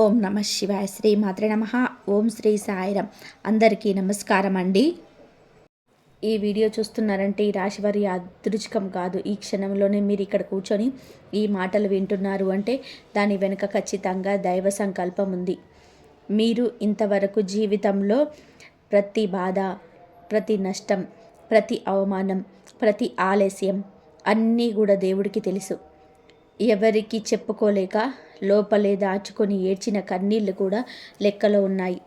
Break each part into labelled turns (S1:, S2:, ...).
S1: ఓం నమ శివాయ శ్రీ మాత్రే నమ ఓం శ్రీ సాయిరం. అందరికీ నమస్కారం అండి. ఈ వీడియో చూస్తున్నారంటే ఈ రాశి వారి అదృష్టం కాదు. ఈ క్షణంలోనే మీరు ఇక్కడ కూర్చొని ఈ మాటలు వింటున్నారు అంటే దాని వెనుక ఖచ్చితంగా దైవ సంకల్పం ఉంది. మీరు ఇంతవరకు జీవితంలో ప్రతి బాధ ప్రతి నష్టం ప్రతి అవమానం ప్రతి ఆలస్యం అన్నీ కూడా దేవుడికి తెలుసు. ఎవరికి చెప్పుకోలేక లోపలే దాచుకొని ఏడ్చిన కన్నీళ్ళు కూడా లెక్కలో ఉన్నాయి.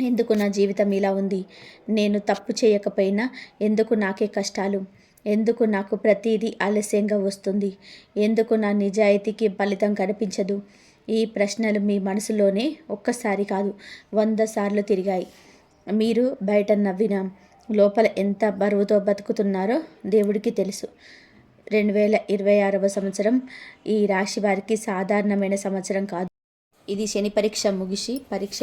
S1: ఎందుకు నా జీవితం ఇలా ఉంది? నేను తప్పు చేయకపోయినా ఎందుకు నాకే కష్టాలు? ఎందుకు నాకు ప్రతిదీ ఆలస్యంగా వస్తుంది? ఎందుకు నా నిజాయితీకి ఫలితం కనిపించదు? ఈ ప్రశ్నలు మీ మనసులోనే ఒక్కసారి కాదు వంద సార్లు తిరిగాయి. మీరు బయట నవ్విన లోపల ఎంత బరువుతో బతుకుతున్నారో దేవుడికి తెలుసు. రెండు వేల ఇరవై ఆరవ సంవత్సరం. ఈ రాశి వారికి సాధారణమైన సంవత్సరం కాదు. ఇది శని పరీక్ష ముగిసి పరీక్ష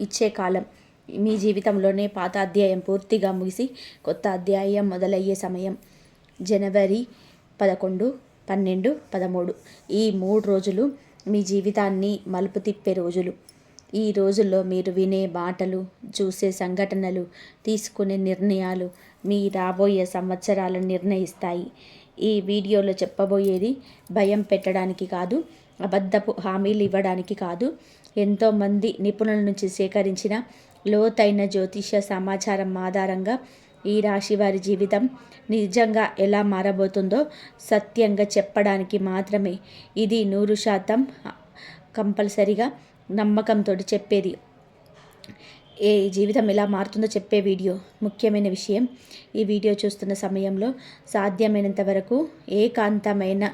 S1: ఇచ్చే కాలం. మీ జీవితంలోనే పాత అధ్యాయం పూర్తిగా ముగిసి కొత్త అధ్యాయం మొదలయ్యే సమయం. జనవరి పదకొండు పన్నెండు పదమూడు. ఈ మూడు రోజులు మీ జీవితాన్ని మలుపు తిప్పే రోజులు. ఈ రోజుల్లో మీరు వినే మాటలు చూసే సంఘటనలు తీసుకునే నిర్ణయాలు మీ రాబోయే సంవత్సరాలను నిర్ణయిస్తాయి. ఈ వీడియోలో చెప్పబోయేది భయం పెట్టడానికి కాదు అబద్ధపు హామీలు ఇవ్వడానికి కాదు. ఎంతోమంది నిపుణుల నుంచి సేకరించిన లోతైన జ్యోతిష సమాచారం ఆధారంగా ఈ రాశి వారి జీవితం నిజంగా ఎలా మారబోతుందో సత్యంగా చెప్పడానికి మాత్రమే. ఇది నూరు శాతం కంపల్సరిగా నమ్మకంతో చెప్పేది. ఏ జీవితం ఎలా మారుతుందో చెప్పే వీడియో ముఖ్యమైన విషయం ఈ వీడియో చూస్తున్న సమయంలో సాధ్యమైనంత వరకు ఏకాంతమైన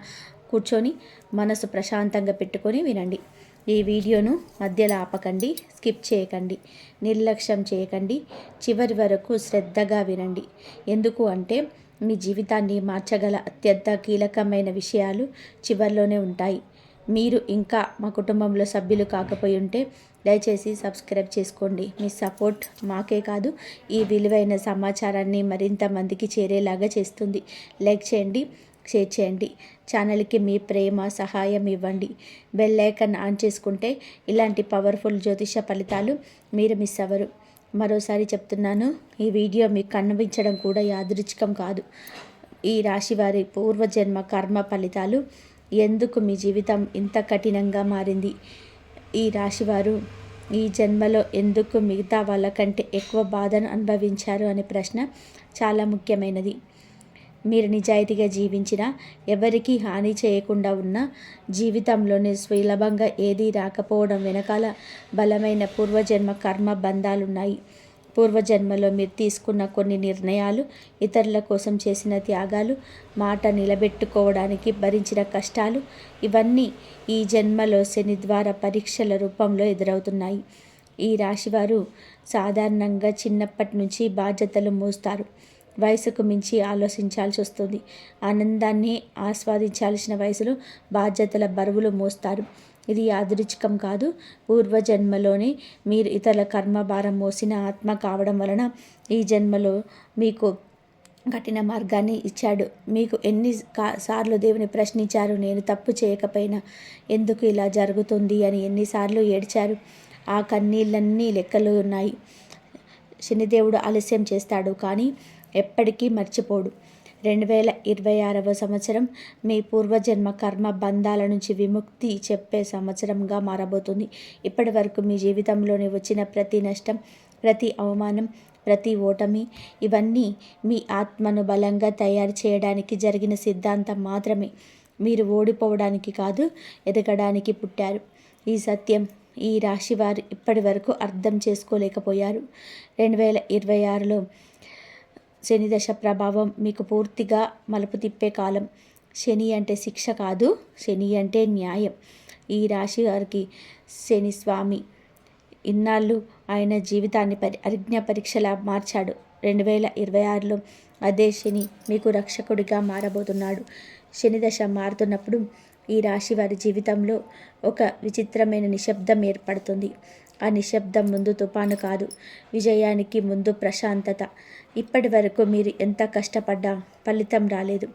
S1: కూర్చొని మనసు ప్రశాంతంగా పెట్టుకొని వినండి. ఈ వీడియోను మధ్యలో ఆపకండి స్కిప్ చేయకండి నిర్లక్ష్యం చేయకండి చివరి వరకు శ్రద్ధగా వినండి. ఎందుకు అంటే మీ జీవితాన్ని మార్చగల అత్యంత కీలకమైన విషయాలు చివరిలోనే ఉంటాయి. మీరు ఇంకా మా కుటుంబంలో సభ్యులు కాకపోయి ఉంటే దయచేసి సబ్స్క్రైబ్ చేసుకోండి. మీ సపోర్ట్ మాకే కాదు ఈ విలువైన సమాచారాన్ని మరింత మందికి చేరేలాగా చేస్తుంది. లైక్ చేయండి షేర్ చేయండి. ఛానల్కి మీ ప్రేమ సహాయం ఇవ్వండి. బెల్ ఐకన్ ఆన్ చేసుకుంటే ఇలాంటి పవర్ఫుల్ జ్యోతిష ఫలితాలు మీరు మిస్ అవ్వరు. మరోసారి చెప్తున్నాను ఈ వీడియో మీకు కనిపించడం కూడా యాదృచ్ఛికం కాదు. ఈ రాశి వారి పూర్వజన్మ కర్మ ఫలితాలు ఎందుకు మీ జీవితం ఇంత కఠినంగా మారింది? ఈ రాశివారు ఈ జన్మలో ఎందుకు మిగతా వాళ్ళకంటే ఎక్కువ బాధను అనుభవించారు అనే ప్రశ్న చాలా ముఖ్యమైనది. మీరు నిజాయితీగా జీవించిన ఎవరికీ హాని చేయకుండా ఉన్న జీవితంలోనే సులభంగా ఏదీ రాకపోవడం వెనకాల బలమైన పూర్వజన్మ కర్మ బంధాలున్నాయి. పూర్వజన్మలో మీరు తీసుకున్న కొన్ని నిర్ణయాలు ఇతరుల కోసం చేసిన త్యాగాలు మాట నిలబెట్టుకోవడానికి భరించిన కష్టాలు ఇవన్నీ ఈ జన్మలో శని ద్వారా పరీక్షల రూపంలో ఎదురవుతున్నాయి. ఈ రాశివారు సాధారణంగా చిన్నప్పటి నుంచి బాధ్యతలు మోస్తారు. వయసుకు మించి ఆలోచించాల్సి వస్తుంది. ఆనందాన్ని ఆస్వాదించాల్సిన వయసులో బాధ్యతల బరువులు మోస్తారు. ఇది యాదృచ్ఛికం కాదు. పూర్వజన్మలోనే మీరు ఇతరుల కర్మ భారం మోసిన ఆత్మ కావడం వలన ఈ జన్మలో మీకు కఠిన మార్గాన్ని ఇచ్చాడు. మీకు ఎన్ని సార్లు దేవుని ప్రశ్నించారు? నేను తప్పు చేయకపోయినా ఎందుకు ఇలా జరుగుతుంది అని ఎన్నిసార్లు ఏడ్చారు? ఆ కన్నీళ్ళన్నీ లెక్కలు ఉన్నాయి. శనిదేవుడు ఆలస్యం చేస్తాడు కానీ ఎప్పటికీ మర్చిపోడు. రెండు వేల ఇరవై ఆరవ సంవత్సరం మీ పూర్వజన్మ కర్మ బంధాల నుంచి విముక్తి చెప్పే సంవత్సరంగా మారబోతుంది. ఇప్పటి వరకు మీ జీవితంలోని వచ్చిన ప్రతి నష్టం ప్రతి అవమానం ప్రతి ఓటమి ఇవన్నీ మీ ఆత్మను బలంగా తయారు చేయడానికి జరిగిన సిద్ధాంతం మాత్రమే. మీరు ఓడిపోవడానికి కాదు ఎదగడానికి పుట్టారు. ఈ సత్యం ఈ రాశి వారు ఇప్పటి వరకు అర్థం చేసుకోలేకపోయారు. రెండు వేల ఇరవై ఆరులో శనిదశ ప్రభావం మీకు పూర్తిగా మలుపు తిప్పే కాలం. శని అంటే శిక్ష కాదు శని అంటే న్యాయం. ఈ రాశి వారికి శని స్వామి ఇన్నాళ్ళు ఆయన జీవితాన్ని పరి అరిజ్ఞ పరీక్షలా మార్చాడు. రెండు వేల ఇరవై ఆరులో అదే శని మీకు రక్షకుడిగా మారబోతున్నాడు. శని దశ మారుతున్నప్పుడు ఈ రాశి వారి జీవితంలో ఒక విచిత్రమైన నిశ్శబ్దం ఏర్పడుతుంది. ఆ నిశ్శబ్దం ముందు తుపాను కాదు విజయానికి ముందు ప్రశాంతత. ఇప్పటి వరకు మీరు ఎంత కష్టపడ్డా ఫలితం రాలేదు.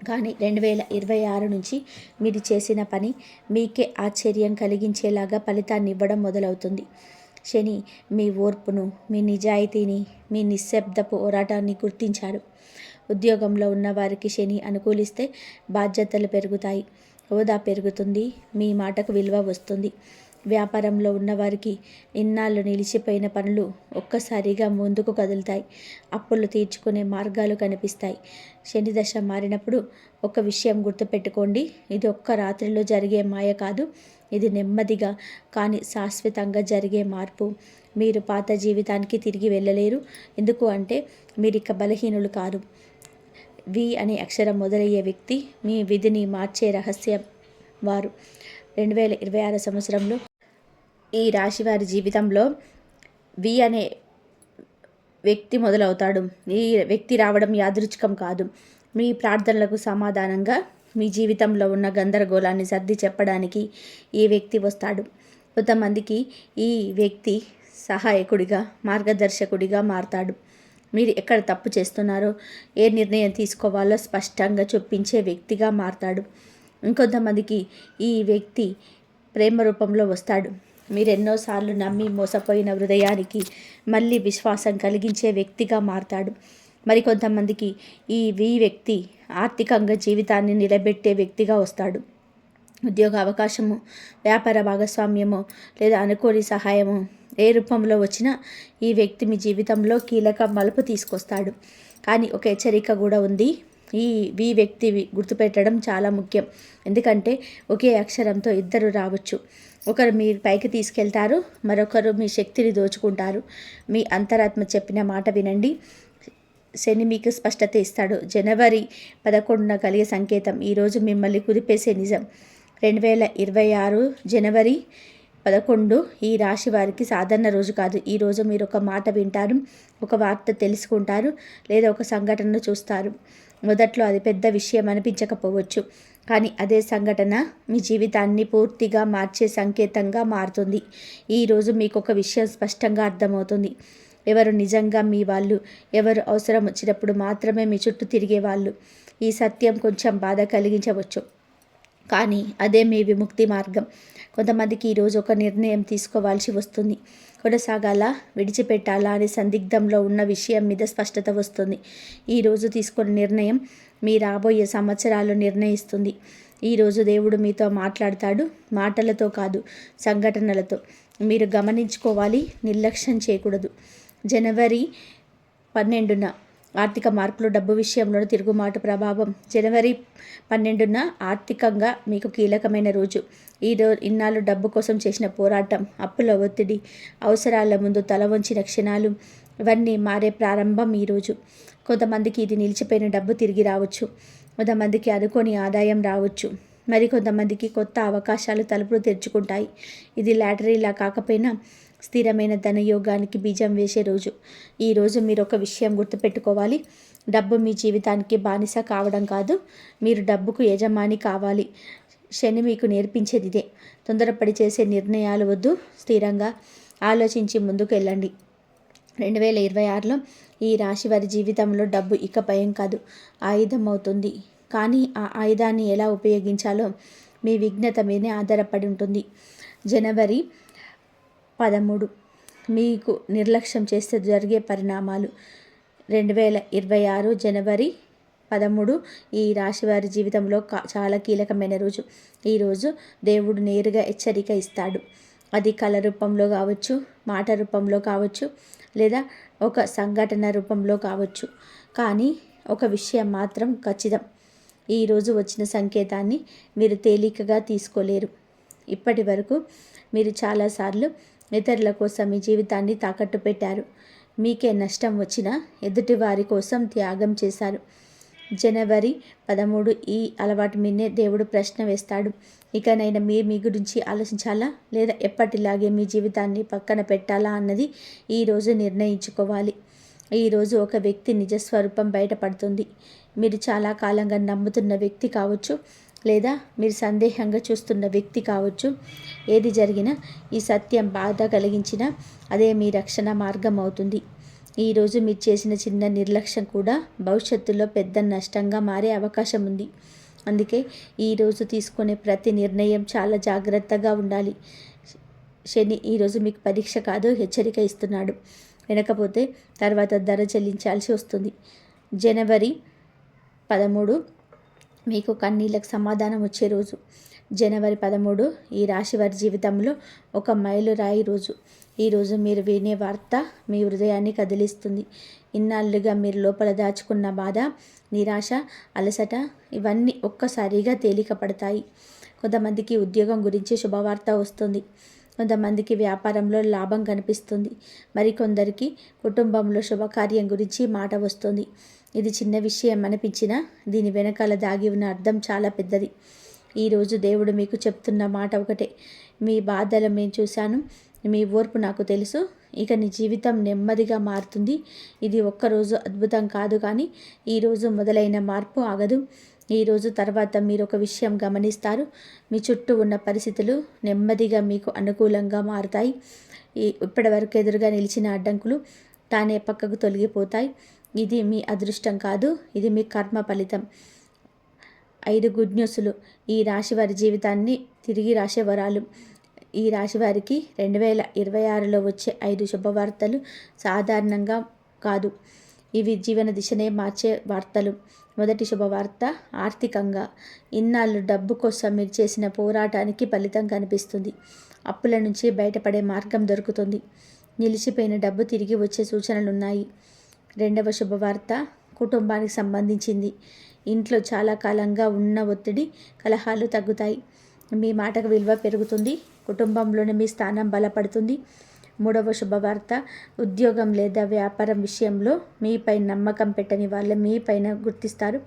S1: కానీ రెండు వేల ఇరవై ఆరు నుంచి మీరు చేసిన పని మీకే ఆశ్చర్యం కలిగించేలాగా ఫలితాన్ని ఇవ్వడం మొదలవుతుంది. శని మీ ఓర్పును మీ నిజాయితీని మీ నిశ్శబ్ద పోరాటాన్ని గుర్తించారు ఉద్యోగంలో ఉన్న వారికి శని అనుకూలిస్తే బాధ్యతలు పెరుగుతాయి. హోదా పెరుగుతుంది. మీ మాటకు విలువ వస్తుంది. వ్యాపారంలో ఉన్నవారికి ఇన్నాళ్ళు నిలిచిపోయిన పనులు ఒక్కసారిగా ముందుకు కదులుతాయి. అప్పులు తీర్చుకునే మార్గాలు కనిపిస్తాయి. శని దశ మారినప్పుడు ఒక విషయం గుర్తుపెట్టుకోండి. ఇది ఒక్క రాత్రిలో జరిగే మాయ కాదు. ఇది నెమ్మదిగా కానీ శాశ్వతంగా జరిగే మార్పు. మీరు పాత జీవితానికి తిరిగి వెళ్ళలేరు. ఎందుకు అంటే మీరు ఇక బలహీనులు కాదు వి అనే అక్షరం మొదలయ్యే వ్యక్తి మీ విధిని మార్చే రహస్యం వారు. రెండు వేల ఇరవై ఆరు సంవత్సరంలో ఈ రాశి వారి జీవితంలో వి అనే వ్యక్తి మొదలవుతాడు. ఈ వ్యక్తి రావడం యాదృచ్ఛికం కాదు. మీ ప్రార్థనలకు సమాధానంగా మీ జీవితంలో ఉన్న గందరగోళాన్ని సర్ది చెప్పడానికి ఈ వ్యక్తి వస్తాడు. కొంతమందికి ఈ వ్యక్తి సహాయకుడిగా మార్గదర్శకుడిగా మారతాడు. మీరు ఎక్కడ తప్పు చేస్తున్నారో ఏ నిర్ణయం తీసుకోవాలో స్పష్టంగా చూపించే వ్యక్తిగా మారతాడు. ఇంకొంతమందికి ఈ వ్యక్తి ప్రేమ రూపంలో వస్తాడు. మీరు ఎన్నోసార్లు నమ్మి మోసపోయిన హృదయానికి మళ్ళీ విశ్వాసం కలిగించే వ్యక్తిగా మారతాడు. మరికొంతమందికి ఈ వి వ్యక్తి ఆర్థికంగా జీవితాన్ని నిలబెట్టే వ్యక్తిగా వస్తాడు. ఉద్యోగ అవకాశము వ్యాపార భాగస్వామ్యము లేదా అనుకోని సహాయము ఏ రూపంలో వచ్చినా ఈ వ్యక్తి మీ జీవితంలో కీలక మలుపు తీసుకొస్తాడు. కానీ ఒక హెచ్చరిక కూడా ఉంది. ఈ వి వ్యక్తి గుర్తుపెట్టడం చాలా ముఖ్యం. ఎందుకంటే ఒకే అక్షరంతో ఇద్దరు రావచ్చు. ఒకరు మీ పైకి తీసుకెళ్తారు మరొకరు మీ శక్తిని దోచుకుంటారు. మీ అంతరాత్మ చెప్పిన మాట వినండి. శని మీకు స్పష్టత ఇస్తాడు. జనవరి పదకొండున కలిగే సంకేతం. ఈరోజు మిమ్మల్ని కుదిపేసే నిజం. రెండు వేల ఇరవై ఆరు జనవరి పదకొండు ఈ రాశి వారికి సాధారణ రోజు కాదు. ఈరోజు మీరు ఒక మాట వింటారు ఒక వార్త తెలుసుకుంటారు లేదా ఒక సంఘటనను చూస్తారు. మొదట్లో అది పెద్ద విషయం అనిపించకపోవచ్చు. కానీ అదే సంఘటన మీ జీవితాన్ని పూర్తిగా మార్చే సంకేతంగా మారుతుంది. ఈరోజు మీకు ఒక విషయం స్పష్టంగా అర్థమవుతుంది. ఎవరు నిజంగా మీ వాళ్ళు? ఎవరు అవసరం వచ్చినప్పుడు మాత్రమే మీ చుట్టూ తిరిగే వాళ్ళు? ఈ సత్యం కొంచెం బాధ కలిగించవచ్చు. కానీ అదే మీ విముక్తి మార్గం. కొంతమందికి ఈరోజు ఒక నిర్ణయం తీసుకోవాల్సి వస్తుంది. కొనసాగాల? విడిచిపెట్టాలా? అనే సందిగ్ధంలో ఉన్న విషయం మీద స్పష్టత వస్తుంది. ఈరోజు తీసుకున్న నిర్ణయం మీ రాబోయే సంవత్సరాలు నిర్ణయిస్తుంది. ఈరోజు దేవుడు మీతో మాట్లాడతాడు. మాటలతో కాదు సంఘటనలతో. మీరు గమనించుకోవాలి నిర్లక్ష్యం చేయకూడదు. జనవరి పన్నెండున ఆర్థిక మార్పులు డబ్బు విషయంలో తిరుగుమాటు ప్రభావం. జనవరి పన్నెండున ఆర్థికంగా మీకు కీలకమైన రోజు. ఈ రో ఇన్నాళ్ళు డబ్బు కోసం చేసిన పోరాటం అప్పుల ఒత్తిడి అవసరాల ముందు తల వంచిన క్షణాలు ఇవన్నీ మారే ప్రారంభం ఈరోజు కొంతమందికి ఇది నిలిచిపోయిన డబ్బు తిరిగి రావచ్చు. కొంతమందికి అనుకోని ఆదాయం రావచ్చు. మరి కొంతమందికి కొత్త అవకాశాలు తలుపులు తెరుచుకుంటాయి. ఇది లాటరీలా కాకపోయినా స్థిరమైన ధనయోగానికి బీజం వేసే రోజు. ఈరోజు మీరు ఒక విషయం గుర్తుపెట్టుకోవాలి. డబ్బు మీ జీవితానికి బానిస కావడం కాదు. మీరు డబ్బుకు యజమాని కావాలి. శని మీకు నేర్పించేది ఇదే తొందరపడి చేసే నిర్ణయాలు వద్దు. స్థిరంగా ఆలోచించి ముందుకు వెళ్ళండి రెండు వేల ఇరవై ఆరులో ఈ రాశి వారి జీవితంలో డబ్బు ఇక భయం కాదు. ఆయుధం అవుతుంది కానీ ఆ ఆయుధాన్ని ఎలా ఉపయోగించాలో మీ విఘ్నత మీదే ఆధారపడి ఉంటుంది. జనవరి పదమూడు. మీకు నిర్లక్ష్యం చేస్తే జరిగే పరిణామాలు. రెండు వేల ఇరవై ఆరు జనవరి పదమూడు ఈ రాశి వారి జీవితంలో చాలా కీలకమైన రోజు. ఈరోజు దేవుడు నేరుగా హెచ్చరిక ఇస్తాడు. అది కళ రూపంలో కావచ్చు మాట రూపంలో కావచ్చు లేదా ఒక సంఘటన రూపంలో కావచ్చు. కానీ ఒక విషయం మాత్రం ఖచ్చితం. ఈరోజు వచ్చిన సంకేతాన్ని మీరు తేలికగా తీసుకోలేరు. ఇప్పటి వరకు మీరు చాలాసార్లు ఇతరుల కోసం మీ జీవితాన్ని తాకట్టు పెట్టారు మీకే నష్టం వచ్చినా ఎదుటి వారి కోసం త్యాగం చేశారు. జనవరి పదమూడు ఈ అలవాటు మీదే దేవుడు ప్రశ్న వేస్తాడు. ఇకనైనా మీరు మీ గురించి ఆలోచించాలా? లేదా ఎప్పటిలాగే మీ జీవితాన్ని పక్కన పెట్టాలా అన్నది ఈరోజు నిర్ణయించుకోవాలి. ఈరోజు ఒక వ్యక్తి నిజస్వరూపం బయటపడుతుంది. మీరు చాలా కాలంగా నమ్ముతున్న వ్యక్తి కావచ్చు. లేదా మీరు సందేహంగా చూస్తున్న వ్యక్తి కావచ్చు ఏది జరిగినా ఈ సత్యం బాధ కలిగించినా అదే మీ రక్షణ మార్గం అవుతుంది. ఈరోజు మీరు చేసిన చిన్న నిర్లక్ష్యం కూడా భవిష్యత్తులో పెద్ద నష్టంగా మారే అవకాశం ఉంది. అందుకే ఈరోజు తీసుకునే ప్రతి నిర్ణయం చాలా జాగ్రత్తగా ఉండాలి. శని ఈరోజు మీకు పరీక్ష కాదు హెచ్చరిక ఇస్తున్నాడు. వినకపోతే తర్వాత ధర చెల్లించాల్సి వస్తుంది. జనవరి పదమూడు మీకు కన్నీళ్ళకు సమాధానం వచ్చే రోజు. జనవరి పదమూడు ఈ రాశి వారి జీవితంలో ఒక మైలురాయి రోజు. ఈరోజు మీరు వినే వార్త మీ హృదయాన్ని కదిలిస్తుంది. ఇన్నాళ్ళుగా మీరు లోపల దాచుకున్న బాధ నిరాశ అలసట ఇవన్నీ ఒక్కసారిగా తేలిక పడతాయి కొంతమందికి ఉద్యోగం గురించి శుభవార్త వస్తుంది. కొంతమందికి వ్యాపారంలో లాభం కనిపిస్తుంది. మరికొందరికి కుటుంబంలో శుభకార్యం గురించి మాట వస్తుంది. ఇది చిన్న విషయం అనిపించినా దీని వెనకాల దాగి ఉన్న అర్థం చాలా పెద్దది. ఈరోజు దేవుడు మీకు చెప్తున్న మాట ఒకటే. మీ బాధలు మేము చూశాను. మీ ఓర్పు నాకు తెలుసు. ఇక నీ జీవితం నెమ్మదిగా మారుతుంది. ఇది ఒక్కరోజు అద్భుతం కాదు కానీ ఈరోజు మొదలైన మార్పు ఆగదు. ఈరోజు తర్వాత మీరు ఒక విషయం గమనిస్తారు. మీ చుట్టూ ఉన్న పరిస్థితులు నెమ్మదిగా మీకు అనుకూలంగా మారుతాయి. ఈ ఇప్పటివరకు ఎదురుగా నిలిచిన అడ్డంకులు తానే పక్కకు తొలగిపోతాయి. ఇది మీ అదృష్టం కాదు ఇది మీ కర్మ ఫలితం. ఐదు గుడ్ న్యూస్లు. ఈ రాశి వారి జీవితాన్ని తిరిగి రాసే వరాలు. ఈ రాశి వారికి రెండు వేల ఇరవై ఆరులో వచ్చే ఐదు శుభవార్తలు సాధారణంగా కాదు. ఇవి జీవన దిశనే మార్చే వార్తలు. మొదటి శుభవార్త ఆర్థికంగా. ఇన్నాళ్ళు డబ్బు కోసం మీరు చేసిన పోరాటానికి ఫలితం కనిపిస్తుంది. అప్పుల నుంచి బయటపడే మార్గం దొరుకుతుంది. నిలిచిపోయిన డబ్బు తిరిగి వచ్చే సూచనలున్నాయి. రెండవ శుభవార్త కుటుంబానికి సంబంధించింది. ఇంట్లో చాలా కాలంగా ఉన్న ఒత్తిడి కలహాలు తగ్గుతాయి. మీ మాటకు విలువ పెరుగుతుంది. కుటుంబంలోని మీ స్థానం బలపడుతుంది. మూడవ శుభవార్త ఉద్యోగం లేదా వ్యాపారం విషయంలో మీపై నమ్మకం పెట్టని వాళ్ళ మీపైన గుర్తిస్తారు.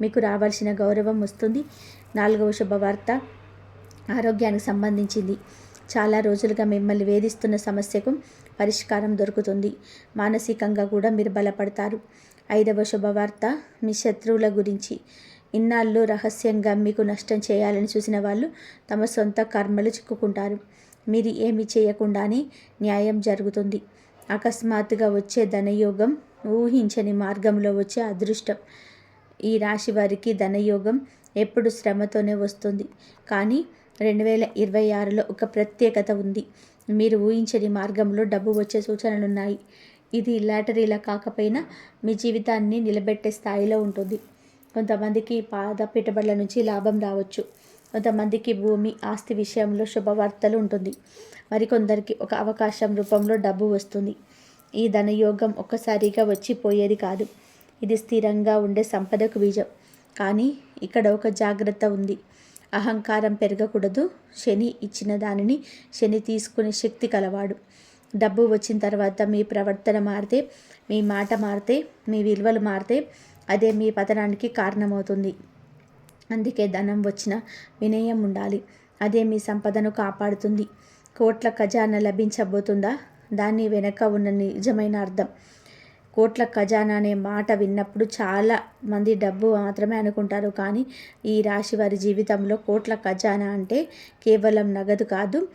S1: మీకు రావాల్సిన గౌరవం వస్తుంది. నాలుగవ శుభవార్త ఆరోగ్యానికి సంబంధించింది. చాలా రోజులుగా మిమ్మల్ని వేధిస్తున్న సమస్యకు పరిష్కారం దొరుకుతుంది. మానసికంగా కూడా మీరు బలపడతారు. ఐదవ శుభవార్త మీ శత్రువుల గురించి. ఇన్నాళ్ళు రహస్యంగా మీకు నష్టం చేయాలని చూసిన వాళ్ళు తమ సొంత కర్మలు చిక్కుకుంటారు. మీరు ఏమి చేయకుండానే న్యాయం జరుగుతుంది. అకస్మాత్తుగా వచ్చే ధనయోగం ఊహించని మార్గంలో వచ్చే అదృష్టం. ఈ రాశి వారికి ధనయోగం ఎప్పుడు శ్రమతోనే వస్తుంది. కానీ రెండు వేల ఇరవై ఆరులో ఒక ప్రత్యేకత ఉంది. మీరు ఊహించని మార్గంలో డబ్బు వచ్చే సూచనలు ఉన్నాయి ఇది లాటరీలా కాకపోయినా మీ జీవితాన్ని నిలబెట్టే స్థాయిలో ఉంటుంది. కొంతమందికి పాద పెట్టుబడుల నుంచి లాభం రావచ్చు. కొంతమందికి భూమి ఆస్తి విషయంలో శుభవార్తలు ఉంటుంది. మరికొందరికి ఒక అవకాశం రూపంలో డబ్బు వస్తుంది. ఈ ధనయోగం ఒక్కసారిగా వచ్చిపోయేది కాదు. ఇది స్థిరంగా ఉండే సంపదకు బీజం. కానీ ఇక్కడ ఒక జాగ్రత్త ఉంది. అహంకారం పెరగకూడదు. శని ఇచ్చిన దానిని శని తీసుకునే శక్తి కలవాడు. డబ్బు వచ్చిన తర్వాత మీ ప్రవర్తన మారితే మీ మాట మారితే మీ విలువలు మారితే అదే మీ పతనానికి కారణమవుతుంది. అందుకే ధనం వచ్చిన వినయం ఉండాలి. అదే మీ సంపదను కాపాడుతుంది. కోట్ల ఖజానా లభించబోతుందా? దాని వెనక ఉన్న నిజమైన అర్థం. కోట్ల ఖజానా అనే మాట విన్నప్పుడు చాలా మంది డబ్బు మాత్రమే అనుకుంటారు. కానీ ఈ రాశి వారి జీవితంలో కోట్ల ఖజానా అంటే కేవలం నగదు కాదు.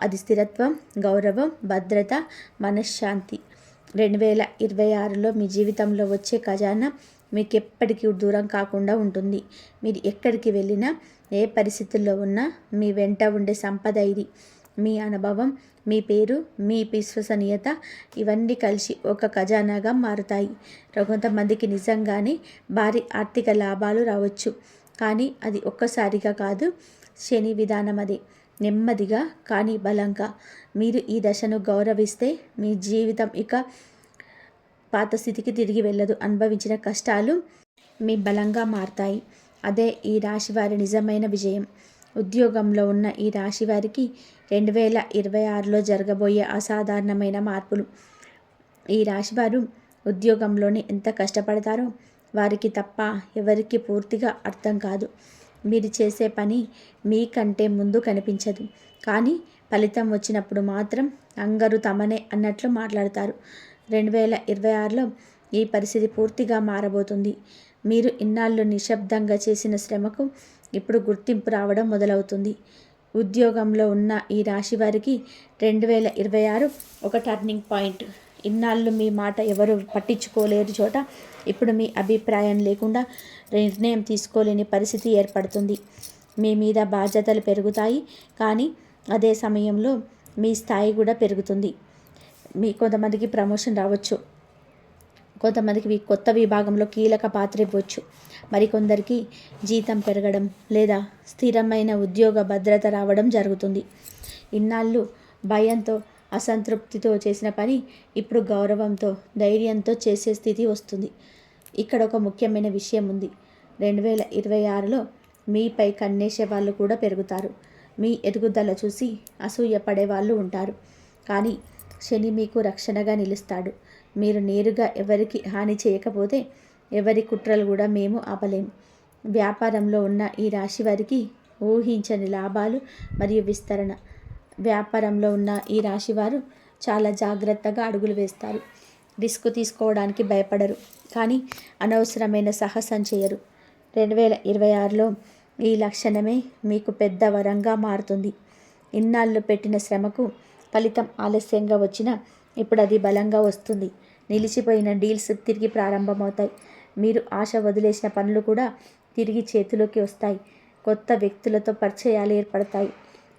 S1: అది స్థిరత్వం గౌరవం భద్రత మనశ్శాంతి. రెండు వేల ఇరవై ఆరులో మీ జీవితంలో వచ్చే ఖజానా మీకు ఎప్పటికీ దూరం కాకుండా ఉంటుంది. మీరు ఎక్కడికి వెళ్ళినా ఏ పరిస్థితుల్లో ఉన్నా మీ వెంట ఉండే సంపద ఇది. మీ అనుభవం మీ పేరు మీ విశ్వసనీయత ఇవన్నీ కలిసి ఒక ఖజానాగా మారుతాయి. కొంతమందికి నిజంగానే భారీ ఆర్థిక లాభాలు రావచ్చు. కానీ అది ఒక్కసారిగా కాదు శని విధానం అది. నెమ్మదిగా కానీ బలంగా. మీరు ఈ దశను గౌరవిస్తే మీ జీవితం ఇక పాత స్థితికి తిరిగి వెళ్ళదు. అనుభవించిన కష్టాలు మీ బలంగా మారతాయి. అదే ఈ రాశి వారి నిజమైన విజయం. ఉద్యోగంలో ఉన్న ఈ రాశి వారికి రెండు వేల ఇరవై ఆరులో జరగబోయే అసాధారణమైన మార్పులు. ఈ రాశివారు ఉద్యోగంలోనే ఎంత కష్టపడతారో వారికి తప్ప ఎవరికి పూర్తిగా అర్థం కాదు. మీరు చేసే పని మీకంటే ముందు కనిపించదు. కానీ ఫలితం వచ్చినప్పుడు మాత్రం అందరూ తమనే అన్నట్లు మాట్లాడతారు. రెండు వేల ఇరవై ఆరులో ఈ పరిస్థితి పూర్తిగా మారబోతుంది. మీరు ఇన్నాళ్ళు నిశ్శబ్దంగా చేసిన శ్రమకు ఇప్పుడు గుర్తింపు రావడం మొదలవుతుంది. ఉద్యోగంలో ఉన్న ఈ రాశి వారికి రెండు వేల ఇరవై ఆరు ఒక టర్నింగ్ పాయింట్ ఇన్నాళ్ళు మీ మాట ఎవరు పట్టించుకోలేరు చోట. ఇప్పుడు మీ అభిప్రాయం లేకుండా నిర్ణయం తీసుకోలేని పరిస్థితి ఏర్పడుతుంది. మీ మీద బాధ్యతలు పెరుగుతాయి కానీ అదే సమయంలో మీ స్థాయి కూడా పెరుగుతుంది. మీ కొంతమందికి ప్రమోషన్ రావచ్చు. కొంతమందికి కొత్త విభాగంలో కీలక పాత్ర ఇవ్వచ్చు. మరికొందరికి జీతం పెరగడం లేదా స్థిరమైన ఉద్యోగ భద్రత రావడం జరుగుతుంది. ఇన్నాళ్ళు భయంతో అసంతృప్తితో చేసిన పని ఇప్పుడు గౌరవంతో ధైర్యంతో చేసే స్థితి వస్తుంది. ఇక్కడ ఒక ముఖ్యమైన విషయం ఉంది. రెండు వేల ఇరవై ఆరులో మీపై కన్నేసే వాళ్ళు కూడా పెరుగుతారు. మీ ఎదుగుదల చూసి అసూయ పడే వాళ్ళు ఉంటారు. కానీ శని మీకు రక్షణగా నిలుస్తాడు. మీరు నేరుగా ఎవరికి హాని చేయకపోతే ఎవరి కుట్రలు కూడా మేము ఆపలేము వ్యాపారంలో ఉన్న ఈ రాశి వారికి ఊహించని లాభాలు మరియు విస్తరణ. వ్యాపారంలో ఉన్న ఈ రాశి వారు చాలా జాగ్రత్తగా అడుగులు వేస్తారు. రిస్క్ తీసుకోవడానికి భయపడరు కానీ అనవసరమైన సాహసం చేయరు. రెండు వేల ఇరవై ఆరులో ఈ లక్షణమే మీకు పెద్ద వరంగా మారుతుంది. ఇన్నాళ్ళు పెట్టిన శ్రమకు ఫలితం ఆలస్యంగా వచ్చినా ఇప్పుడు అది బలంగా వస్తుంది. నిలిచిపోయిన డీల్స్ తిరిగి ప్రారంభమవుతాయి. మీరు ఆశ వదిలేసిన పనులు కూడా తిరిగి చేతిలోకి వస్తాయి. కొత్త వ్యక్తులతో పరిచయాలు ఏర్పడతాయి.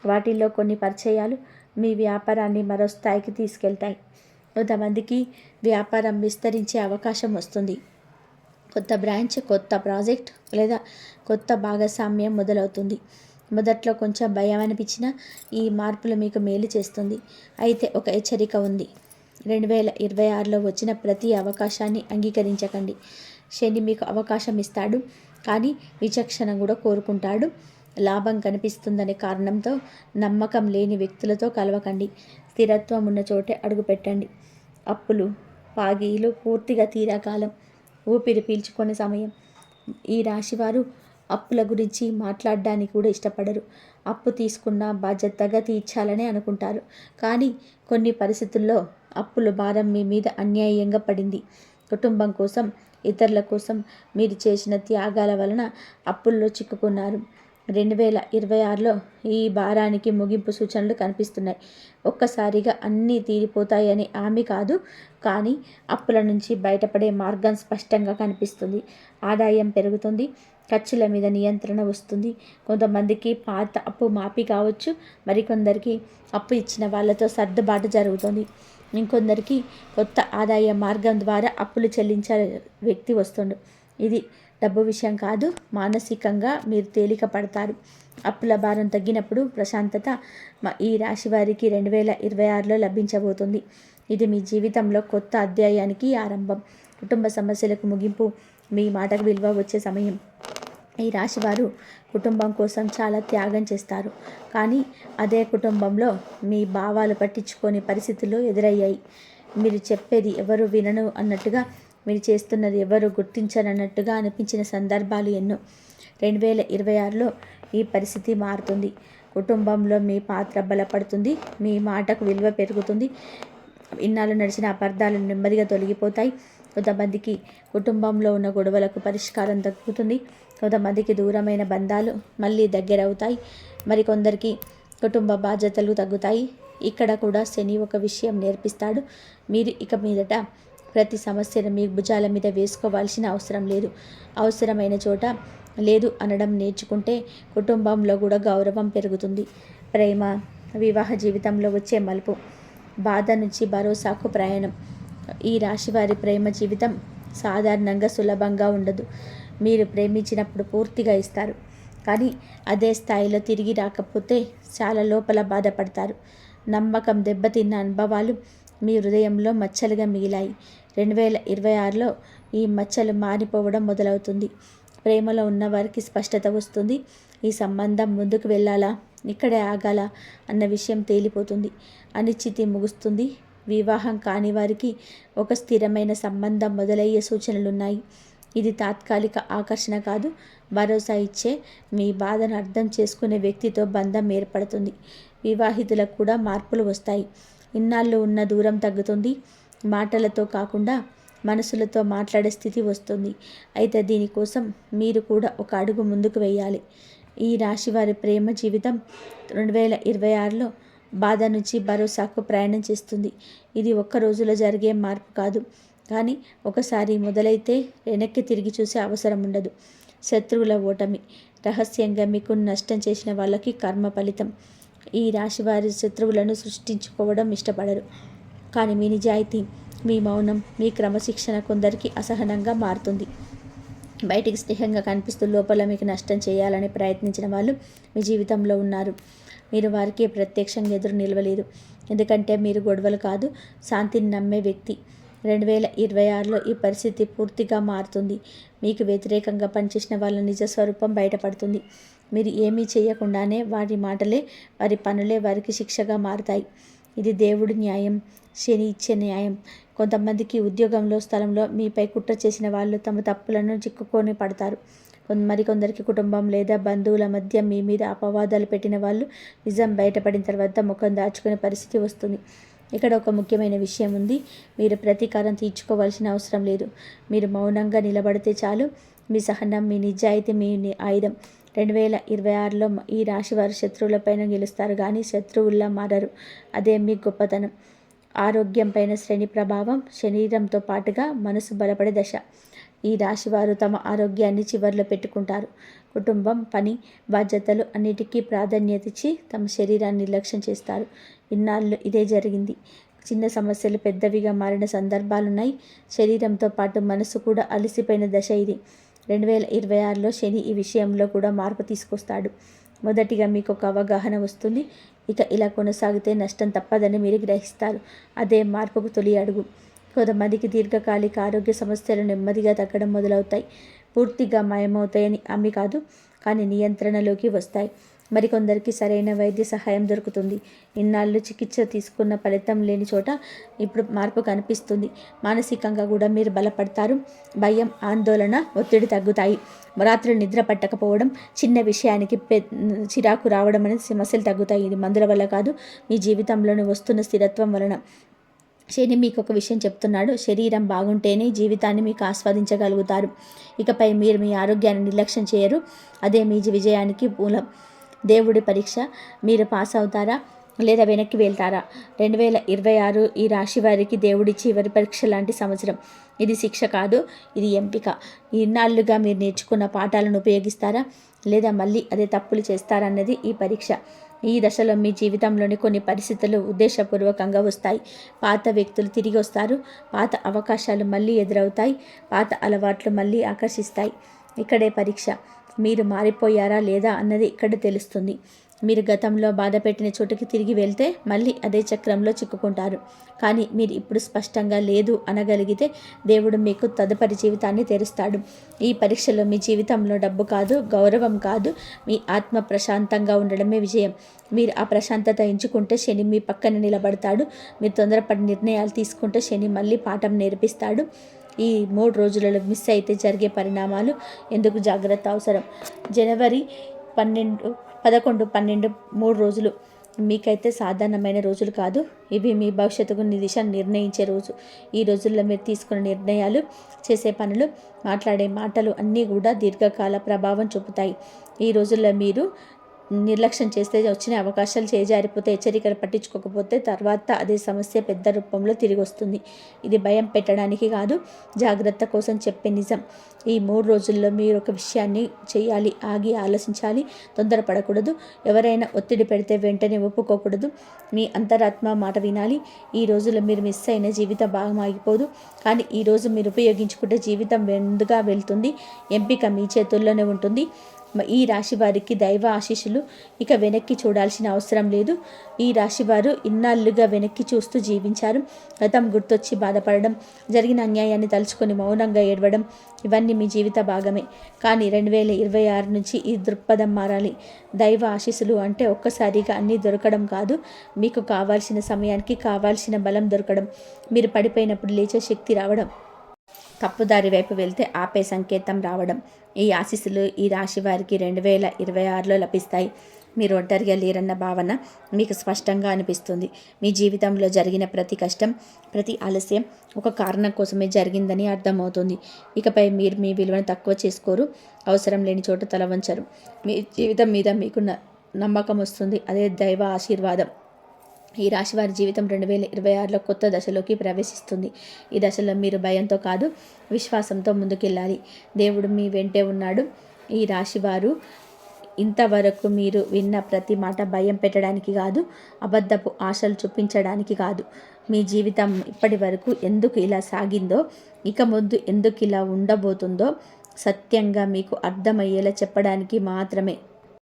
S1: వాటిల్లో కొన్ని పరిచయాలు మీ వ్యాపారాన్ని మరో స్థాయికి తీసుకెళ్తాయి. కొంతమందికి వ్యాపారం విస్తరించే అవకాశం వస్తుంది. కొత్త బ్రాంచ్ కొత్త ప్రాజెక్ట్ లేదా కొత్త భాగస్వామ్యం మొదలవుతుంది. మొదట్లో కొంచెం భయం అనిపించినా ఈ మార్పులు మీకు మేలు చేస్తుంది. అయితే ఒక హెచ్చరిక ఉంది. రెండు వేల ఇరవై ఆరులో వచ్చిన ప్రతి అవకాశాన్ని అంగీకరించకండి. శని మీకు అవకాశం ఇస్తాడు. కానీ విచక్షణ కూడా కోరుకుంటాడు. లాభం కనిపిస్తుందనే కారణంతో నమ్మకం లేని వ్యక్తులతో కలవకండి. స్థిరత్వం ఉన్న చోటే అడుగుపెట్టండి అప్పులు పాగీలు పూర్తిగా తీరాకాలం. ఊపిరి పీల్చుకునే సమయం. ఈ రాశివారు అప్పుల గురించి మాట్లాడడానికి కూడా ఇష్టపడరు. అప్పు తీసుకున్న బాధ్యతగా తీర్చాలని అనుకుంటారు. కానీ కొన్ని పరిస్థితుల్లో అప్పుల భారం మీ మీద అన్యాయంగా పడింది. కుటుంబం కోసం ఇతరుల కోసం మీరు చేసిన త్యాగాల వలన అప్పుల్లో చిక్కుకున్నారు. రెండు వేల ఇరవై ఆరులో ఈ భారానికి ముగింపు సూచనలు కనిపిస్తున్నాయి. ఒక్కసారిగా అన్నీ తీరిపోతాయని హామీ కాదు కానీ అప్పుల నుంచి బయటపడే మార్గం స్పష్టంగా కనిపిస్తుంది. ఆదాయం పెరుగుతుంది ఖర్చుల మీద నియంత్రణ వస్తుంది. కొంతమందికి పాత అప్పు మాఫీ కావచ్చు. మరికొందరికి అప్పు ఇచ్చిన వాళ్ళతో సర్దుబాటు జరుగుతుంది. ఇంకొందరికి కొత్త ఆదాయ మార్గం ద్వారా అప్పులు చెల్లించే వ్యక్తి వస్తుండు. ఇది డబ్బు విషయం కాదు. మానసికంగా మీరు తేలిక పడతారు అప్పుల భారం తగ్గినప్పుడు ప్రశాంతత ఈ రాశి వారికి రెండు వేల ఇరవై ఆరులో లభించబోతుంది. ఇది మీ జీవితంలో కొత్త అధ్యాయానికి ఆరంభం. కుటుంబ సమస్యలకు ముగింపు. మీ మాటకు విలువ వచ్చే సమయం. ఈ రాశివారు కుటుంబం కోసం చాలా త్యాగం చేస్తారు. కానీ అదే కుటుంబంలో మీ భావాలు పట్టించుకోని పరిస్థితులు ఎదురయ్యాయి. మీరు చెప్పేది ఎవరు వినను అన్నట్టుగా మీరు చేస్తున్నది ఎవరు గుర్తించనన్నట్టుగా అనిపించిన సందర్భాలు ఎన్నో. రెండు వేల ఇరవై ఆరులో ఈ పరిస్థితి మారుతుంది. కుటుంబంలో మీ పాత్ర బలపడుతుంది మీ మాటకు విలువ పెరుగుతుంది. ఇన్నాళ్ళు నడిచిన అపార్థాలు నెమ్మదిగా తొలగిపోతాయి. కొంతమందికి కుటుంబంలో ఉన్న గొడవలకు పరిష్కారం దక్కుతుంది. కొంతమందికి దూరమైన బంధాలు మళ్ళీ దగ్గర అవుతాయి మరికొందరికి కుటుంబ బాధ్యతలు తగ్గుతాయి. ఇక్కడ కూడా శని ఒక విషయం నేర్పిస్తాడు. మీరు ఇక మీదట ప్రతి సమస్యను మీ భుజాల మీద వేసుకోవాల్సిన అవసరం లేదు. అవసరమైన చోట లేదు అనడం నేర్చుకుంటే కుటుంబంలో కూడా గౌరవం పెరుగుతుంది. ప్రేమ వివాహ జీవితంలో వచ్చే మలుపు బాధ నుంచి భరోసాకు ప్రయాణం. ఈ రాశి వారి ప్రేమ జీవితం సాధారణంగా సులభంగా ఉండదు. మీరు ప్రేమించినప్పుడు పూర్తిగా ఇస్తారు. కానీ అదే స్థాయిలో తిరిగి రాకపోతే చాలా లోపల బాధపడతారు. నమ్మకం దెబ్బతిన్న అనుభవాలు మీ హృదయంలో మచ్చలుగా మిగిలాయి. రెండు వేల ఇరవై ఆరులో ఈ మచ్చలు మారిపోవడం మొదలవుతుంది. ప్రేమలో ఉన్నవారికి స్పష్టత వస్తుంది. ఈ సంబంధం ముందుకు వెళ్ళాలా? ఇక్కడే ఆగాల? అన్న విషయం తేలిపోతుంది. అనిశ్చితి ముగుస్తుంది. వివాహం కాని వారికి ఒక స్థిరమైన సంబంధం మొదలయ్యే సూచనలున్నాయి. ఇది తాత్కాలిక ఆకర్షణ కాదు. భరోసా ఇచ్చే మీ బాధను అర్థం చేసుకునే వ్యక్తితో బంధం ఏర్పడుతుంది. వివాహితులకు కూడా మార్పులు వస్తాయి. ఇన్నాళ్ళు ఉన్న దూరం తగ్గుతుంది. మాటలతో కాకుండా మనసులతో మాట్లాడే స్థితి వస్తుంది. అయితే దీనికోసం మీరు కూడా ఒక అడుగు ముందుకు వేయాలి. ఈ రాశి వారి ప్రేమ జీవితం రెండు వేల ఇరవై ఆరులో బాధ నుంచి భరోసాకు ప్రయాణం చేస్తుంది. ఇది ఒక్క రోజులో జరిగే మార్పు కాదు. కానీ ఒకసారి మొదలైతే వెనక్కి తిరిగి చూసే అవసరం ఉండదు. శత్రువుల ఓటమి. రహస్యంగా మీకు నష్టం చేసిన వాళ్ళకి కర్మ ఫలితం. ఈ రాశి వారి శత్రువులను సృష్టించుకోవడం ఇష్టపడరు. కానీ మీ నిజాయితీ మీ మౌనం మీ క్రమశిక్షణ కొందరికి అసహనంగా మారుతుంది. బయటికి స్నేహంగా కనిపిస్తూ లోపల మీకు నష్టం చేయాలని ప్రయత్నించిన వాళ్ళు మీ జీవితంలో ఉన్నారు. మీరు వారికి ప్రత్యక్షంగా ఎదురు నిలవలేదు ఎందుకంటే మీరు గొడవలు కాదు శాంతిని నమ్మే వ్యక్తి. రెండు వేల ఇరవై ఆరులో ఈ పరిస్థితి పూర్తిగా మారుతుంది. మీకు వ్యతిరేకంగా పనిచేసిన వాళ్ళ నిజ స్వరూపం బయటపడుతుంది. మీరు ఏమీ చేయకుండానే వారి మాటలే వారి పనులే వారికి శిక్షగా మారుతాయి. ఇది దేవుడి న్యాయం శని ఇచ్చే న్యాయం. కొంతమందికి ఉద్యోగంలో స్థలంలో మీపై కుట్ర చేసిన వాళ్ళు తమ తప్పులను చిక్కుకొని పడతారు. మరికొందరికి కుటుంబం లేదా బంధువుల మధ్య మీ మీద అపవాదాలు పెట్టిన వాళ్ళు నిజం బయటపడిన తర్వాత ముఖం దాచుకునే పరిస్థితి వస్తుంది. ఇక్కడ ఒక ముఖ్యమైన విషయం ఉంది. మీరు ప్రతీకారం తీర్చుకోవాల్సిన అవసరం లేదు. మీరు మౌనంగా నిలబడితే చాలు. మీ సహనం మీ నిజాయితీ మీ ఆయుధం. రెండు వేల ఇరవై ఆరులో ఈ రాశి వారు శత్రువులపైన గెలుస్తారు కానీ శత్రువుల్లా మారరు. అదే మీ గొప్పతనం. ఆరోగ్యం పైన శ్రేణి ప్రభావం శరీరంతో పాటుగా మనసు బలపడే దశ. ఈ రాశివారు తమ ఆరోగ్యాన్ని చివరిలో పెట్టుకుంటారు. కుటుంబం పని బాధ్యతలు అన్నిటికీ ప్రాధాన్యత ఇచ్చి తమ శరీరాన్ని నిర్లక్ష్యం చేస్తారు. ఇన్నాళ్ళు ఇదే జరిగింది. చిన్న సమస్యలు పెద్దవిగా మారిన సందర్భాలున్నాయి. శరీరంతో పాటు మనసు కూడా అలసిపోయిన దశ ఇది. రెండు వేల ఇరవై ఆరులో శని ఈ విషయంలో కూడా మార్పు తీసుకొస్తాడు. మొదటిగా మీకు ఒక అవగాహన వస్తుంది. ఇక ఇలా కొనసాగితే నష్టం తప్పదని మీరు గ్రహిస్తారు. అదే మార్పుకు తొలి అడుగు. కొంతమందికి దీర్ఘకాలిక ఆరోగ్య సమస్యలు నెమ్మదిగా తగ్గడం మొదలవుతాయి. పూర్తిగా మాయమవుతాయని అమ్మి కాదు కానీ నియంత్రణలోకి వస్తాయి. మరికొందరికి సరైన వైద్య సహాయం దొరుకుతుంది. ఇన్నాళ్ళు చికిత్స తీసుకున్న ఫలితం లేని చోట ఇప్పుడు మార్పు కనిపిస్తుంది. మానసికంగా కూడా మీరు బలపడతారు. భయం ఆందోళన ఒత్తిడి తగ్గుతాయి. రాత్రి నిద్ర పట్టకపోవడం చిన్న విషయానికి పె చిరాకు రావడం అనేది సమస్యలు తగ్గుతాయి. ఇది మందుల వల్ల కాదు మీ జీవితంలోని వస్తున్న స్థిరత్వం వలన. శని మీకు ఒక విషయం చెప్తున్నాడు. శరీరం బాగుంటేనే జీవితాన్ని మీకు ఆస్వాదించగలుగుతారు. ఇకపై మీరు మీ ఆరోగ్యాన్ని నిర్లక్ష్యం చేయరు. అదే మీ విజయానికి మూలం. దేవుడి పరీక్ష మీరు పాస్ అవుతారా లేదా వెనక్కి వెళ్తారా? రెండు వేల ఇరవై ఆరు ఈ రాశి వారికి దేవుడి చివరి పరీక్ష లాంటి సంవత్సరం. ఇది శిక్ష కాదు ఇది ఎంపిక. ఇన్నాళ్ళుగా మీరు నేర్చుకున్న పాఠాలను ఉపయోగిస్తారా? లేదా మళ్ళీ అదే తప్పులు చేస్తారన్నది ఈ పరీక్ష. ఈ దశలో మీ జీవితంలోని కొన్ని పరిస్థితులు ఉద్దేశపూర్వకంగా వస్తాయి. పాత వ్యక్తులు తిరిగి వస్తారు. పాత అవకాశాలు మళ్ళీ ఎదురవుతాయి. పాత అలవాట్లు మళ్ళీ ఆకర్షిస్తాయి. ఇక్కడే పరీక్ష. మీరు మారిపోయారా లేదా అన్నది ఇక్కడ తెలుస్తుంది. మీరు గతంలో బాధ పెట్టిన చోటుకి తిరిగి వెళ్తే మళ్ళీ అదే చక్రంలో చిక్కుకుంటారు. కానీ మీరు ఇప్పుడు స్పష్టంగా లేదు అనగలిగితే దేవుడు మీకు తదుపరి జీవితాన్ని తెరుస్తాడు. ఈ పరీక్షలో మీ జీవితంలో డబ్బు కాదు గౌరవం కాదు మీ ఆత్మ ప్రశాంతంగా ఉండడమే విజయం. మీరు ఆ ప్రశాంతత ఎంచుకుంటే శని మీ పక్కన నిలబడతాడు. మీరు తొందరపడి నిర్ణయాలు తీసుకుంటే శని మళ్ళీ పాఠం నేర్పిస్తాడు. ఈ మూడు రోజులలో మిస్ అయితే జరిగే పరిణామాలు ఎందుకు జాగ్రత్త అవసరం? జనవరి పన్నెండు పదకొండు పన్నెండు మూడు రోజులు మీకైతే సాధారణమైన రోజులు కాదు. ఇవి మీ భవిష్యత్తుకు దిశ నిర్ణయించే రోజు. ఈ రోజుల్లో మీరు తీసుకున్న నిర్ణయాలు చేసే పనులు మాట్లాడే మాటలు అన్నీ కూడా దీర్ఘకాల ప్రభావం చూపుతాయి. ఈ రోజుల్లో మీరు నిర్లక్ష్యం చేస్తే వచ్చిన అవకాశాలు చేజారిపోతే హెచ్చరికలు పట్టించుకోకపోతే తర్వాత అదే సమస్య పెద్ద రూపంలో తిరిగి వస్తుంది. ఇది భయం పెట్టడానికి కాదు జాగ్రత్త కోసం చెప్పే నిజం. ఈ మూడు రోజుల్లో మీరు ఒక విషయాన్ని చేయాలి ఆగి ఆలోచించాలి తొందరపడకూడదు. ఎవరైనా ఒత్తిడి పెడితే వెంటనే ఒప్పుకోకూడదు. మీ అంతరాత్మ మాట వినాలి. ఈ రోజుల్లో మీరు మిస్ అయిన జీవిత భాగం ఆగిపోదు కానీ ఈరోజు మీరు ఉపయోగించుకుంటే జీవితం వెందుగా వెళ్తుంది. ఎంపిక మీ చేతుల్లోనే ఉంటుంది. ఈ రాశి వారికి దైవ ఆశీస్సులు ఇక వెనక్కి చూడాల్సిన అవసరం లేదు. ఈ రాశివారు ఇన్నాళ్ళుగా వెనక్కి చూస్తూ జీవించారు. గతం గుర్తొచ్చి బాధపడడం జరిగిన అన్యాయాన్ని తలుచుకొని మౌనంగా ఏడవడం ఇవన్నీ మీ జీవిత భాగమే. కానీ రెండు వేల ఇరవై ఆరు నుంచి ఈ దృక్పథం మారాలి. దైవ ఆశీస్సులు అంటే ఒక్కసారిగా అన్నీ దొరకడం కాదు. మీకు కావాల్సిన సమయానికి కావాల్సిన బలం దొరకడం. మీరు పడిపోయినప్పుడు లేచే శక్తి రావడం. తప్పుదారి వైపు వెళ్తే ఆపే సంకేతం రావడం. ఈ ఆశీస్సులు ఈ రాశి వారికి రెండు వేల ఇరవై ఆరులో లభిస్తాయి. మీరు ఒంటరిగా లేరన్న భావన మీకు స్పష్టంగా అనిపిస్తుంది. మీ జీవితంలో జరిగిన ప్రతి కష్టం ప్రతి ఆలస్యం ఒక కారణం కోసమే జరిగిందని అర్థమవుతుంది. ఇకపై మీరు మీ విలువను తక్కువ చేసుకోరు అవసరం లేని చోట తల వంచరు. మీ జీవితం మీద మీకు నమ్మకం వస్తుంది. అదే దైవ ఆశీర్వాదం. ఈ రాశి వారి జీవితం రెండు వేల ఇరవై ఆరులో కొత్త దశలోకి ప్రవేశిస్తుంది. ఈ దశలో మీరు భయంతో కాదు విశ్వాసంతో ముందుకెళ్ళాలి. దేవుడు మీ వెంటే ఉన్నాడు. ఈ రాశివారు ఇంతవరకు మీరు విన్న ప్రతి మాట భయం పెట్టడానికి కాదు అబద్ధపు ఆశలు చూపించడానికి కాదు. మీ జీవితం ఇప్పటి వరకు ఎందుకు ఇలా సాగిందో ఇక ముందు ఎందుకు ఇలా ఉండబోతుందో సత్యంగా మీకు అర్థమయ్యేలా చెప్పడానికి మాత్రమే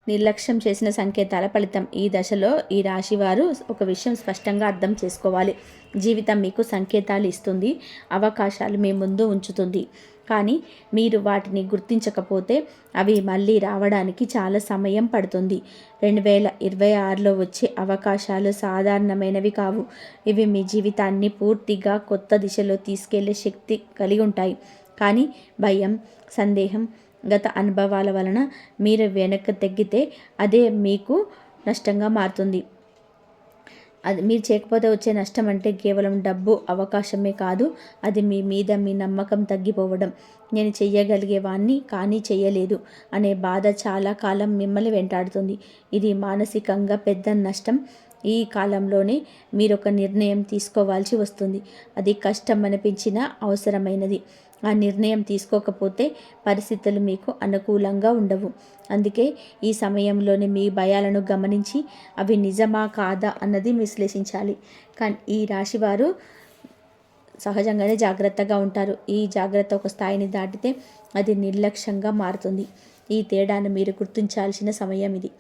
S1: నిర్లక్ష్యం చేసిన సంకేతాల ఫలితం. ఈ దశలో ఈ రాశి వారు ఒక విషయం స్పష్టంగా అర్థం చేసుకోవాలి. జీవితం మీకు సంకేతాలు ఇస్తుంది అవకాశాలు మీ ముందు ఉంచుతుంది. కానీ మీరు వాటిని గుర్తించకపోతే అవి మళ్ళీ రావడానికి చాలా సమయం పడుతుంది. రెండు వేల ఇరవై ఆరులో వచ్చే అవకాశాలు సాధారణమైనవి కావు. ఇవి మీ జీవితాన్ని పూర్తిగా కొత్త దిశలో తీసుకెళ్ళే శక్తి కలిగి ఉంటాయి. కానీ భయం సందేహం గత అనుభవాల వలన మీరు వెనక్కి తగ్గితే అదే మీకు నష్టంగా మారుతుంది. అది మీరు చేయకపోతే వచ్చే నష్టం అంటే కేవలం డబ్బు అవకాశమే కాదు అది మీ మీద మీ నమ్మకం తగ్గిపోవడం. నేను చెయ్యగలిగేవాన్ని కానీ చెయ్యలేదు అనే బాధ చాలా కాలం మిమ్మల్ని వెంటాడుతుంది. ఇది మానసికంగా పెద్ద నష్టం. ఈ కాలంలోనే మీరు ఒక నిర్ణయం తీసుకోవాల్సి వస్తుంది. అది కష్టం అనిపించిన అవసరమైనది. ఆ నిర్ణయం తీసుకోకపోతే పరిస్థితులు మీకు అనుకూలంగా ఉండవు. అందుకే ఈ సమయంలోనే మీ భయాలను గమనించి అవి నిజమా కాదా అన్నది విశ్లేషించాలి. కానీ ఈ రాశివారు సహజంగానే జాగ్రత్తగా ఉంటారు. ఈ జాగ్రత్త ఒక స్థాయిని దాటితే అది నిర్లక్ష్యంగా మారుతుంది. ఈ తేడాను మీరు గుర్తించాల్సిన సమయం ఇది.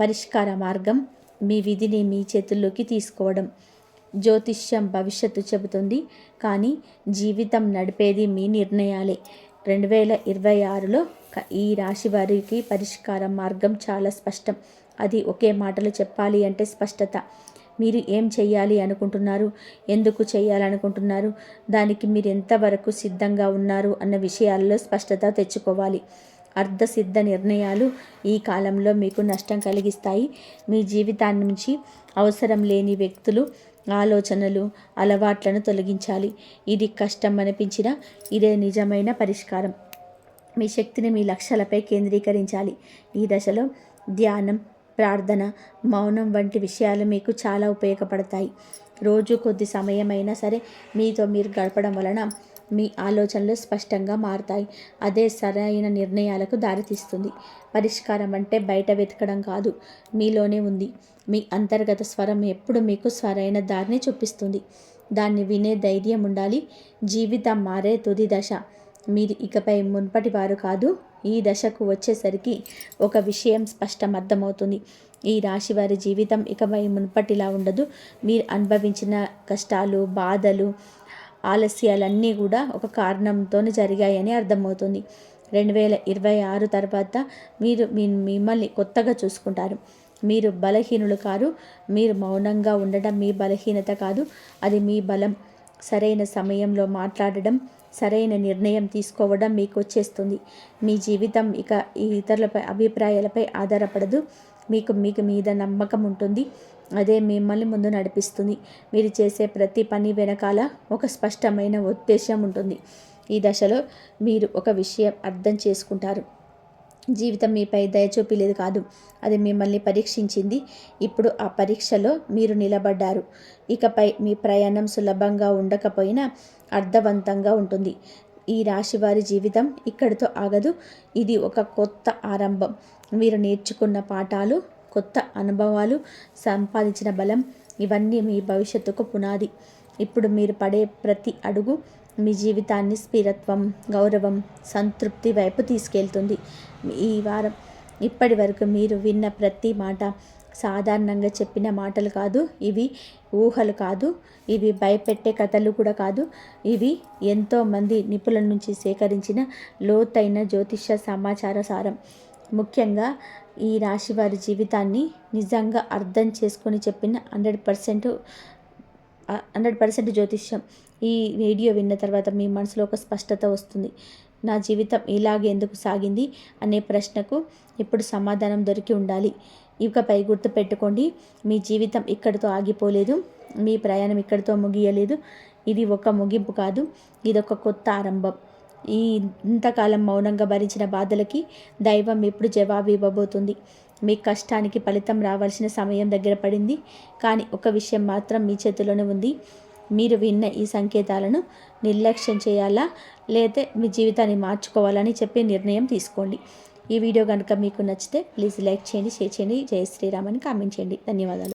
S1: పరిష్కార మార్గం మీ విధిని మీ చేతుల్లోకి తీసుకోవడం. జ్యోతిష్యం భవిష్యత్తు చెబుతుంది. కానీ జీవితం నడిపేది మీ నిర్ణయాలే. రెండు వేల ఇరవై ఆరులో ఈ రాశి వారికి పరిష్కార మార్గం చాలా స్పష్టం. అది ఒకే మాటలు చెప్పాలి అంటే స్పష్టత. మీరు ఏం చేయాలి అనుకుంటున్నారు? ఎందుకు చేయాలనుకుంటున్నారు దానికి మీరు ఎంతవరకు సిద్ధంగా ఉన్నారు? అన్న విషయాల్లో స్పష్టత తెచ్చుకోవాలి. అర్ధసిద్ధ నిర్ణయాలు ఈ కాలంలో మీకు నష్టం కలిగిస్తాయి. మీ జీవితాన్ని నుంచి అవసరం లేని వ్యక్తులు ఆలోచనలు అలవాట్లను తొలగించాలి. ఇది కష్టం అనిపించినా ఇదే నిజమైన పరిష్కారం. మీ శక్తిని మీ లక్ష్యాలపై కేంద్రీకరించాలి. ఈ దశలో ధ్యానం ప్రార్థన మౌనం వంటి విషయాలు మీకు చాలా ఉపయోగపడతాయి. రోజు కొద్ది సమయమైనా సరే మీతో మీరు గడపడం వలన మీ ఆలోచనలు స్పష్టంగా మారుతాయి. అదే సరైన నిర్ణయాలకు దారితీస్తుంది. పరిష్కారం అంటే బయట వెతకడం కాదు మీలోనే ఉంది. మీ అంతర్గత స్వరం ఎప్పుడు మీకు సరైన దారిని చూపిస్తుంది. దాన్ని వినే ధైర్యం ఉండాలి. జీవితం మారే తుది దశ. మీరు ఇకపై మున్పటి వారు కాదు ఈ దశకు వచ్చేసరికి ఒక విషయం స్పష్టం అర్థమవుతుంది. ఈ రాశి వారి జీవితం ఇకపై మున్పటిలా ఉండదు. మీరు అనుభవించిన కష్టాలు బాధలు ఆలస్యాలన్నీ కూడా ఒక కారణంతో జరిగాయని అర్థమవుతుంది. రెండు వేల ఇరవై ఆరు తర్వాత మీరు మీ మిమ్మల్ని కొత్తగా చూసుకుంటారు. మీరు బలహీనులు కారు. మీరు మౌనంగా ఉండడం మీ బలహీనత కాదు. అది మీ బలం. సరైన సమయంలో మాట్లాడడం సరైన నిర్ణయం తీసుకోవడం మీకు వచ్చేస్తుంది మీ జీవితం ఇక ఈ ఇతరులపై అభిప్రాయాలపై ఆధారపడదు. మీకు మీకు మీద నమ్మకం ఉంటుంది. అదే మిమ్మల్ని ముందు నడిపిస్తుంది. మీరు చేసే ప్రతి పని వెనకాల ఒక స్పష్టమైన ఉద్దేశం ఉంటుంది. ఈ దశలో మీరు ఒక విషయం అర్థం చేసుకుంటారు. జీవితం మీపై దయచూపిలేదు కాదు. అది మిమ్మల్ని పరీక్షించింది. ఇప్పుడు ఆ పరీక్షలో మీరు నిలబడ్డారు. ఇకపై మీ ప్రయాణం సులభంగా ఉండకపోయినా అర్థవంతంగా ఉంటుంది. ఈ రాశి వారి జీవితం ఇక్కడితో ఆగదు. ఇది ఒక కొత్త ఆరంభం. మీరు నేర్చుకున్న పాఠాలు కొత్త అనుభవాలు సంపాదించిన బలం ఇవన్నీ మీ భవిష్యత్తుకు పునాది. ఇప్పుడు మీరు పడే ప్రతి అడుగు మీ జీవితాన్ని స్థిరత్వం గౌరవం సంతృప్తి వైపు తీసుకెళ్తుంది. ఈ వారం ఇప్పటి వరకు మీరు విన్న ప్రతి మాట సాధారణంగా చెప్పిన మాటలు కాదు ఇవి ఊహలు కాదు ఇవి భయపెట్టే కథలు కూడా కాదు ఇవి ఎంతోమంది నిపుణుల నుంచి సేకరించిన లోతైన జ్యోతిష సమాచార సారం. ముఖ్యంగా ఈ రాశి వారి జీవితాన్ని నిజంగా అర్థం చేసుకొని చెప్పిన హండ్రెడ్ పర్సెంట్ హండ్రెడ్ పర్సెంట్ జ్యోతిష్యం. ఈ వీడియో విన్న తర్వాత మీ మనసులో ఒక స్పష్టత వస్తుంది. నా జీవితం ఇలాగే ఎందుకు సాగింది అనే ప్రశ్నకు ఇప్పుడు సమాధానం దొరికి ఉండాలి. ఇకపై గుర్తుపెట్టుకోండి మీ జీవితం ఇక్కడితో ఆగిపోలేదు మీ ప్రయాణం ఇక్కడితో ముగియలేదు. ఇది ఒక ముగింపు కాదు ఇది ఒక కొత్త ఆరంభం. ఈ ఇంతకాలం మౌనంగా భరించిన బాధలకి దైవం ఎప్పుడు జవాబు ఇవ్వబోతుంది. మీ కష్టానికి ఫలితం రావాల్సిన సమయం దగ్గర పడింది. కానీ ఒక విషయం మాత్రం మీ చేతిలోనే ఉంది. మీరు విన్న ఈ సంకేతాలను నిర్లక్ష్యం చేయాలా? లేతే మీ జీవితాన్ని మార్చుకోవాలని చెప్పి నిర్ణయం తీసుకోండి. ఈ వీడియో కనుక మీకు నచ్చితే ప్లీజ్ లైక్ చేయండి షేర్ చేయండి. జయ శ్రీరామ్ అని కామెంట్ చేయండి. ధన్యవాదాలు.